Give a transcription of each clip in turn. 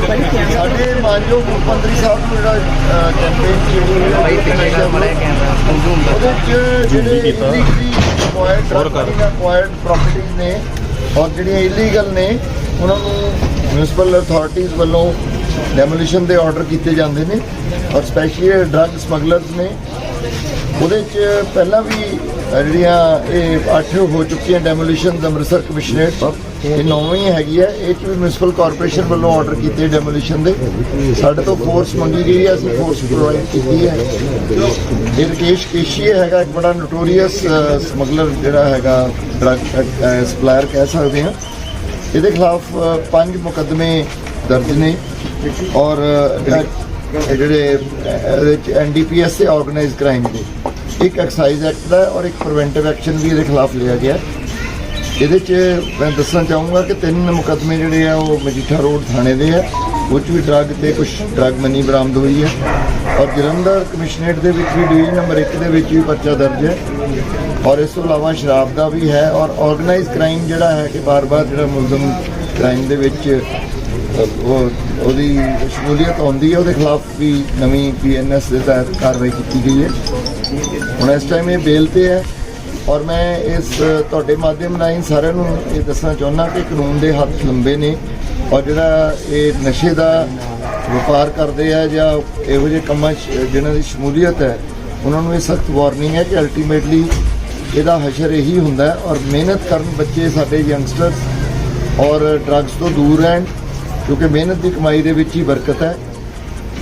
ਸਾਡੇ ਮਾਨਯੋਗ ਮੁੱਖ ਮੰਤਰੀ ਸਾਹਿਬ ਨੂੰ ਜਿਹੜਾ ਕੈਂਪੇਨ ਸੀ ਭਾਈ ਪਿੱਛੇ ਬੜਾ ਕੈਮਰਾ ਉਹਦੇ ਚ ਜਿਹੜੇ ਇਲੀਗਲੀ ਅਕਵਾਇਰਡ ਅਕਵਾਇਰਡ ਪ੍ਰਾਪਰਟੀਆਂ ਨੇ ਔਰ ਜਿਹੜੀਆਂ ਇਲੀਗਲ ਨੇ ਉਹਨਾਂ ਨੂੰ ਮਿਊਨਿਸਪਲ ਅਥਾਰਟੀਆਂ ਵੱਲੋਂ ਡੈਮੋਲੀਸ਼ਨ ਦੇ ਆਰਡਰ ਕੀਤੇ ਜਾਂਦੇ ਨੇ ਔਰ ਸਪੈਸ਼ਲੀ ਡਰੱਗ ਸਮਗਲਰਸ ਨੇ। ਉਹਦੇ ਚ ਪਹਿਲਾਂ ਵੀ ਜਿਹੜੀਆਂ ਇਹ ਅੱਠ ਹੋ ਚੁੱਕੀਆਂ ਡੈਮੋਲੀਸ਼ਨ ਅੰਮ੍ਰਿਤਸਰ ਕਮਿਸ਼ਨਰੇਟ ਇਹ ਨੌਵੀਂ ਹੈਗੀ ਹੈ ਇਹ ਚ ਵੀ ਮਿਊਨਿਸਪਲ ਕਾਰਪੋਰੇਸ਼ਨ ਵੱਲੋਂ ਆਰਡਰ ਕੀਤੇ ਡੈਮੋਲੀਸ਼ਨ ਦੇ। ਸਾਡੇ ਤੋਂ ਫੋਰਸ ਮੰਗੀ ਗਈ ਹੈ ਅਸੀਂ ਫੋਰਸ ਪ੍ਰੋਵਾਈਡ ਕੀਤੀ ਹੈ। ਇਹ ਰਕੇਸ਼ ਕੇਸ਼ੀ ਹੈਗਾ ਇੱਕ ਬੜਾ ਨੋਟੋਰੀਅਸ ਸਮਗਲਰ ਜਿਹੜਾ ਹੈਗਾ ਡਰੱਗ ਸਪਲਾਇਰ ਕਹਿ ਸਕਦੇ ਹਾਂ। ਇਹਦੇ ਖਿਲਾਫ ਪੰਜ ਮੁਕੱਦਮੇ ਦਰਜ ਨੇ ਔਰ ਅ, ਇਹ ਜਿਹੜੇ ਅ, ਇਹਦੇ ਚ ਐਨਡੀਪੀਐਸ ਤੇ ਆਰਗੇਨਾਈਜ਼ ਕ੍ਰਾਈਮ ਦੇ ਇੱਕ ਐਕਸਾਈਜ਼ ਐਕਟ ਦਾ ਔਰ ਇੱਕ ਪ੍ਰੀਵੈਂਟਿਵ ਐਕਸ਼ਨ ਵੀ ਇਹਦੇ ਖਿਲਾਫ ਲਿਆ ਗਿਆ। ਇਹਦੇ ਚ ਮੈਂ ਦੱਸਣਾ ਚਾਹੂੰਗਾ ਕਿ ਤਿੰਨ ਮੁਕੱਦਮੇ ਜਿਹੜੇ ਆ ਉਹ ਮਜੀਠਾ ਰੋਡ ਥਾਣੇ ਦੇ ਆ। ਉਹ 'ਚ ਵੀ ਡਰੱਗ ਤੇ ਕੁਝ ਡਰੱਗ ਮਨੀ ਬਰਾਮਦ ਹੋਈ ਹੈ। ਔਰ ਜਲੰਧਰ ਕਮਿਸ਼ਨਰੇਟ ਦੇ ਵਿੱਚ ਵੀ ਡਿਵੀਜ਼ਨ ਨੰਬਰ 1 ਦੇ ਵਿੱਚ ਵੀ ਪਰਚਾ ਦਰਜ ਹੈ। ਔਰ ਇਸ ਤੋਂ ਇਲਾਵਾ ਸ਼ਰਾਬ ਦਾ ਵੀ ਹੈ ਔਰ ਆਰਗੇਨਾਈਜ਼ ਕ੍ਰਾਈਮ ਜਿਹੜਾ ਹੈ ਕਿ ਬਾਰ-ਬਾਰ ਜਿਹੜਾ ਮੁਲਜ਼ਮ ਕ੍ਰਾਈਮ ਦੇ ਵਿੱਚ ਉਹ, ਉਹਦੀ ਸ਼ਮੂਲੀਅਤ ਆਉਂਦੀ ਹੈ, ਉਹਦੇ ਖਿਲਾਫ ਵੀ ਨਵੀਂ ਪੀਐਨਐਸ ਦੇ ਤਹਿਤ ਕਾਰਵਾਈ ਕੀਤੀ ਗਈ ਹੈ। ਹੁਣ ਇਸ ਟਾਈਮ ਇਹ ਬੇਲ ਤੇ ਹੈ। ਔਰ ਮੈਂ ਇਸ ਤੁਹਾਡੇ ਮਾਧਿਅਮ ਰਾਹੀਂ ਸਾਰਿਆਂ ਨੂੰ ਇਹ ਦੱਸਣਾ ਚਾਹੁੰਦਾ ਕਿ ਕਾਨੂੰਨ ਦੇ ਹੱਥ ਲੰਬੇ ਨੇ ਔਰ ਜਿਹੜਾ ਇਹ ਨਸ਼ੇ ਦਾ ਵਪਾਰ ਕਰਦੇ ਆ ਜਾਂ ਇਹੋ ਜਿਹੇ ਕੰਮਾਂ 'ਚ ਜਿਨ੍ਹਾਂ ਦੀ ਸ਼ਮੂਲੀਅਤ ਹੈ, ਉਹਨਾਂ ਨੂੰ ਇਹ ਸਖਤ ਵਾਰਨਿੰਗ ਹੈ ਕਿ ਅਲਟੀਮੇਟਲੀ ਇਹਦਾ ਹਸ਼ਰ ਇਹੀ ਹੁੰਦਾ ਔਰ ਮਿਹਨਤ ਕਰਨ ਬੱਚੇ ਸਾਡੇ ਯੰਗਸਟਰਸ ਔਰ ਡਰੱਗਸ ਤੋਂ ਦੂਰ ਰਹਿਣ ਕਿਉਂਕਿ ਮਿਹਨਤ ਦੀ ਕਮਾਈ ਦੇ ਵਿੱਚ ਹੀ ਬਰਕਤ ਹੈ।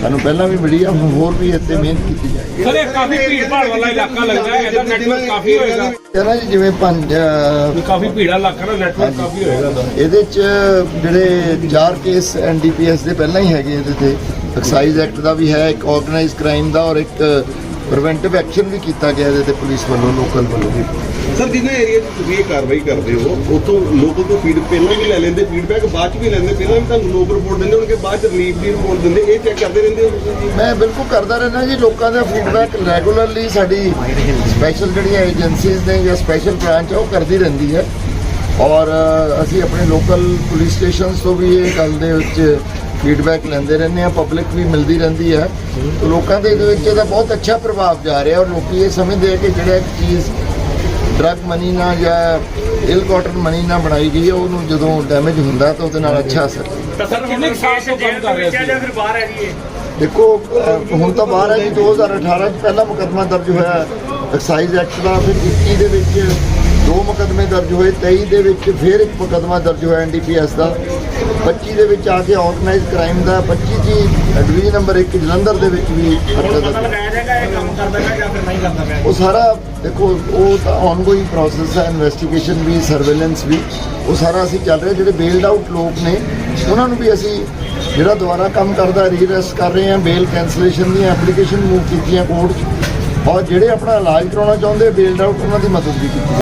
ਸਾਨੂੰ ਪਹਿਲਾਂ ਵੀ ਮਿਲੀ ਹੁਣ ਹੋਰ ਵੀ ਇੱਥੇ ਮਿਹਨਤ ਕੀਤੀ ਜਾਏਗੀ। ਸਰ ਇਹ ਕਾਫੀ ਭੀੜ ਭਾੜ ਵਾਲਾ ਇਲਾਕਾ ਲੱਗਦਾ ਹੈ ਇਹਦਾ ਨੈਟਵਰਕ ਕਾਫੀ ਹੋਏਗਾ। ਕਹਿੰਦਾ ਜੀ ਜਿਵੇਂ ਪੰਜ ਕਾਫੀ ਭੀੜਾ ਇਲਾਕਾ ਨੈਟਵਰਕ ਕਾਫੀ ਹੋਏਗਾ ਇਹਦਾ ਇਹਦੇ ਚ ਜਿਹੜੇ ਚਾਰ ਕੇਸ ਐਨਡੀਪੀਐਸ ਦੇ ਪਹਿਲਾਂ ਹੀ ਹੈਗੇ ਇਹਦੇ ਤੇ। ਐਕਸਾਈਜ਼ ਐਕਟ ਦਾ ਵੀ ਹੈ ਇੱਕ ਆਰਗੇਨਾਈਜ਼ ਕ੍ਰਾਈਮ ਦਾ ਔਰ ਇੱਕ ਪ੍ਰੀਵੈਂਟਿਵ ਐਕਸ਼ਨ ਵੀ ਕੀਤਾ ਗਿਆ ਇਹਦੇ ਤੇ ਪੁਲਿਸ ਵੱਲੋਂ ਲੋਕਲ ਵੱਲੋਂ ਵੀ। ਸਰ ਜਿਹਨੇ ਏਰੀਆ 'ਚ ਤੁਸੀਂ ਇਹ ਕਾਰਵਾਈ ਕਰਦੇ ਹੋ ਉਤੋਂ ਲੋਕਾਂ ਤੋਂ ਫੀਡ ਪਹਿਲਾਂ ਵੀ ਲੈ ਲੈਂਦੇ ਫੀਡਬੈਕ ਬਾਅਦ 'ਚ ਵੀ ਲੈਂਦੇ ਪਹਿਲਾਂ ਵੀ ਤੁਹਾਨੂੰ ਲੋਕ ਰਿਪੋਰਟ ਦਿੰਦੇ ਹੋਣਗੇ ਬਾਅਦ 'ਚ ਰਿਲੀਫ ਦੀ ਰਿਪੋਰਟ ਦਿੰਦੇ ਇਹ ਚੈੱਕ ਕਰਦੇ ਰਹਿੰਦੇ ਹੋ ਤੁਸੀਂ? ਮੈਂ ਬਿਲਕੁਲ ਕਰਦਾ ਰਹਿਣਾ ਜੀ ਲੋਕਾਂ ਦਾ ਫੀਡਬੈਕ ਰੈਗੂਲਰਲੀ ਸਾਡੀ ਸਪੈਸ਼ਲ ਜਿਹੜੀਆਂ ਏਜੰਸੀਜ਼ ਨੇ ਜਾਂ ਸਪੈਸ਼ਲ ਬ੍ਰਾਂਚ ਉਹ ਕਰਦੀ ਰਹਿੰਦੀ ਹੈ। ਔਰ ਅਸੀਂ ਆਪਣੇ ਲੋਕਲ ਪੁਲਿਸ ਸਟੇਸ਼ਨਸ ਤੋਂ ਵੀ ਇਹ ਗੱਲ ਦੇ ਵਿੱਚ ਫੀਡਬੈਕ ਲੈਂਦੇ ਰਹਿੰਦੇ ਆ ਪਬਲਿਕ ਵੀ ਮਿਲਦੀ ਰਹਿੰਦੀ ਹੈ। ਤੇ ਲੋਕਾਂ ਦੇ ਇਹਦੇ ਵਿੱਚ ਇਹਦਾ ਬਹੁਤ ਅੱਛਾ ਪ੍ਰਭਾਵ ਜਾ ਰਿਹਾ ਔਰ ਲੋਕੀ ਇਹ ਸਮਝਦੇ ਆ ਕਿ ਜਿਹੜਾ ਇੱਕ ਚੀਜ਼ ਡਰਗ ਮਨੀ ਨਾਲ ਜਾਂ ਇਲ ਕਾਟਨ ਮਨੀ ਨਾਲ ਬਣਾਈ ਗਈ ਹੈ ਉਹਨੂੰ ਜਦੋਂ ਡੈਮੇਜ ਹੁੰਦਾ ਤਾਂ ਉਹਦੇ ਨਾਲ ਅੱਛਾ ਅਸਰ। ਤਾਂ ਸਰ ਕਿੰਨੇ ਕੁ ਸਾਲ ਤੋਂ ਕੰਮ ਕਰ ਰਹੇ ਸੀ? ਜਾਂ ਫਿਰ ਬਾਹਰ ਹੈ ਜੀ ਇਹ। ਦੇਖੋ ਹੁਣ ਤਾਂ ਬਾਹਰ ਹੈ ਜੀ 2018 ਚ ਪਹਿਲਾ ਮੁਕੱਦਮਾ ਦਰਜ ਹੋਇਆ ਐਕਸਾਈਜ਼ ਐਕਟ ਦਾ ਫਿਰ 21 ਦੇ ਵਿੱਚ ਦੋ ਮੁਕੱਦਮੇ ਦਰਜ ਹੋਏ 23 ਦੇ ਵਿੱਚ ਫਿਰ ਇੱਕ ਮੁਕੱਦਮਾ ਦਰਜ ਹੋਇਆ ਐਨਡੀਪੀਐਸ ਦਾ। 25 ਦੇ ਵਿੱਚ ਆ ਕੇ ਆਰਗੇਨਾਈਜ਼ ਕ੍ਰਾਈਮ ਦਾ 25 ਜੀ ਡਿਵੀਜ਼ਨ ਨੰਬਰ 1 ਜਲੰਧਰ ਦੇ ਵਿੱਚ ਵੀ ਉਹ ਸਾਰਾ ਦੇਖੋ ਉਹ ਤਾਂ ਆਨਗੋਇੰਗ ਪ੍ਰੋਸੈਸ ਹੈ ਇਨਵੈਸਟੀਗੇਸ਼ਨ ਵੀ ਸਰਵੇਲੈਂਸ ਵੀ ਉਹ ਸਾਰਾ ਅਸੀਂ ਚੱਲ ਰਿਹਾ ਜਿਹੜੇ ਬੇਲਡ ਆਊਟ ਲੋਕ ਨੇ ਉਹਨਾਂ ਨੂੰ ਵੀ ਅਸੀਂ ਜਿਹੜਾ ਦੁਬਾਰਾ ਕੰਮ ਕਰਦਾ ਰੀਅਰੈਸਟ ਕਰ ਰਹੇ ਹਾਂ ਬੇਲ ਕੈਂਸਲੇਸ਼ਨ ਦੀਆਂ ਐਪਲੀਕੇਸ਼ਨ ਮੂਵ ਕੀਤੀਆਂ ਕੋਰਟ 'ਚ ਔਰ ਜਿਹੜੇ ਆਪਣਾ ਇਲਾਜ ਕਰਾਉਣਾ ਚਾਹੁੰਦੇ ਬੇਲਡ ਆਊਟ ਉਹਨਾਂ ਦੀ ਮਦਦ ਵੀ ਕੀਤੀ